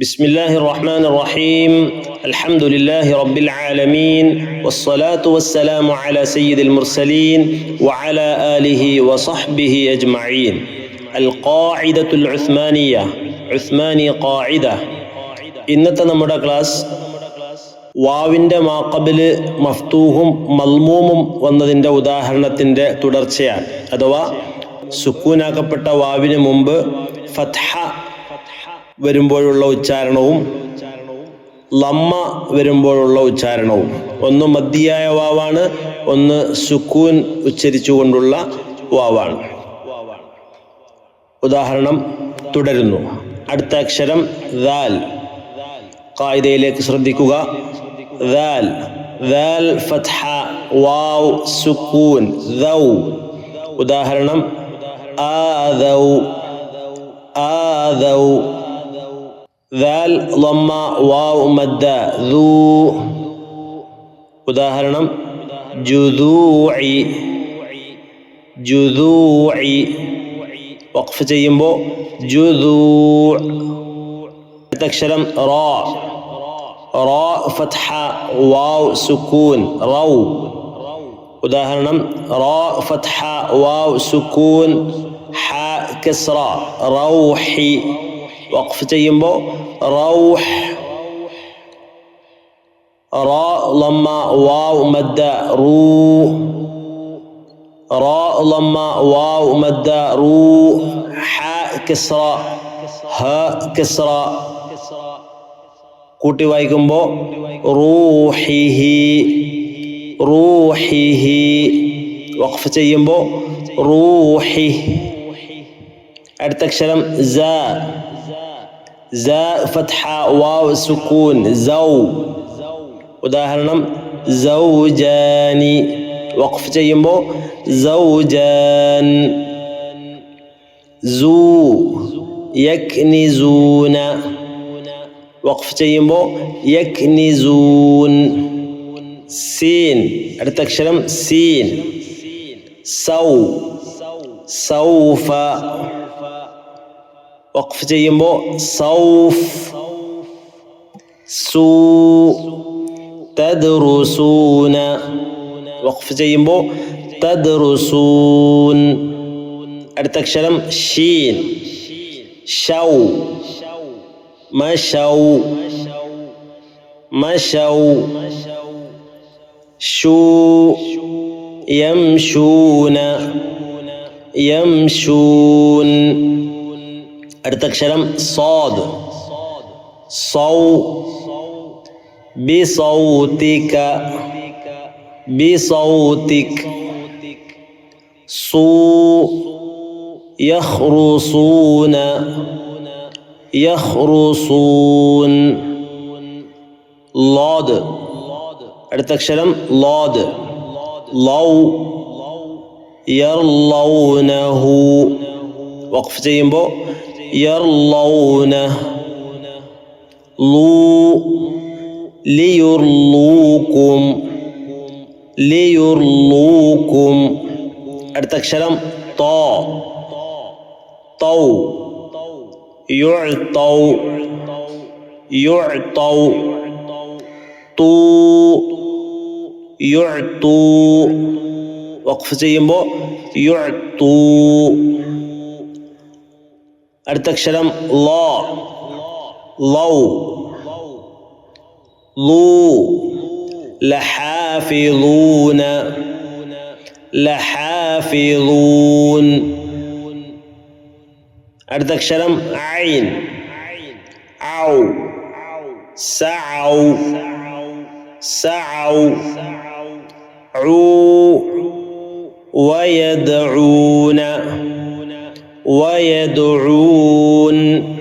بسم الله الرحمن الرحيم الحمد لله رب العالمين والصلاة والسلام على سيد المرسلين وعلى آله وصحبه أجمعين القاعدة العثمانية عثماني قاعدة إنتنا ഇന്നത്തെ നമ്മുടെ ക്ലാസ് വാവിൻ്റെ മാക്കബിൽ മഫ്തൂഹും മൽമൂമും വന്നതിൻ്റെ تدرسيا തുടർച്ചയാണ് سكونا സുക്കൂനാക്കപ്പെട്ട വാവിന് ممب فتحة വരുമ്പോഴുള്ള ഉച്ചാരണവും ലമ്മ വരുമ്പോഴുള്ള ഉച്ചാരണവും ഒന്ന് മദ്യയായ വാവാണ് ഒന്ന് സുക്കൂൻ ഉച്ചരിച്ചുകൊണ്ടുള്ള വാവാണ് ഉദാഹരണം തുടരുന്നു അടുത്ത അക്ഷരം ദാൽ കായികയിലേക്ക് ശ്രദ്ധിക്കുക ദാൽ ദാൽ ഫത്ഹ വാവ് സുക്കൂൻ ദൗ ഉദാഹരണം ആദൗ ആദൗ ذال ضم واو مد ذو اداهرنا جذوعي جذوعي وقف جيمبو جذوع تكشرم را را فتحة واو سكون رو وداهرنا را فتحة واو سكون حاء كسرة روحي وقفتي يمبو روح را لما واو مد رو را لما واو مد رو حاء كسرة ها كسرة كوتي واي كمبو روحيه روحيه وقفتي يمبو روحي أرتك شرم زا زاء فتحة واو سكون زو وداهرنا زوجان وقف جيمبو زوجان زو يكنزون وقف جيمبو يكنزون سين ارتك سين سو سوف وقف تيمو صوف سو تدرسون وقف تيمو تدرسون ارتك شلم شين شو ما شو ما شو شو يمشون, يمشون അടുത്ത അക്ഷരം സോദ് സൗ ബി സൗതിക ബി സൗതിക് സൂ يخرصون يخرصون لاد അടുത്ത അക്ഷരം ലാദ് ലൗ യർലൗനഹു വഖഫ് ചെയ്യുമ്പോൾ يرلونه لو ليرلوكم ليرلوكم ارتك അക്ഷരം طا طو يعطو يعطو تو يعطو وقف زي يعطو അടുത്തക്ഷരം ലോ ലൗ ലൂ ലഹാഫിളൂന ലഹാഫിളൂൻ അടുത്തക്ഷരം ഐൻ ഔ സൗ സൗ عو ويدعون ويدعون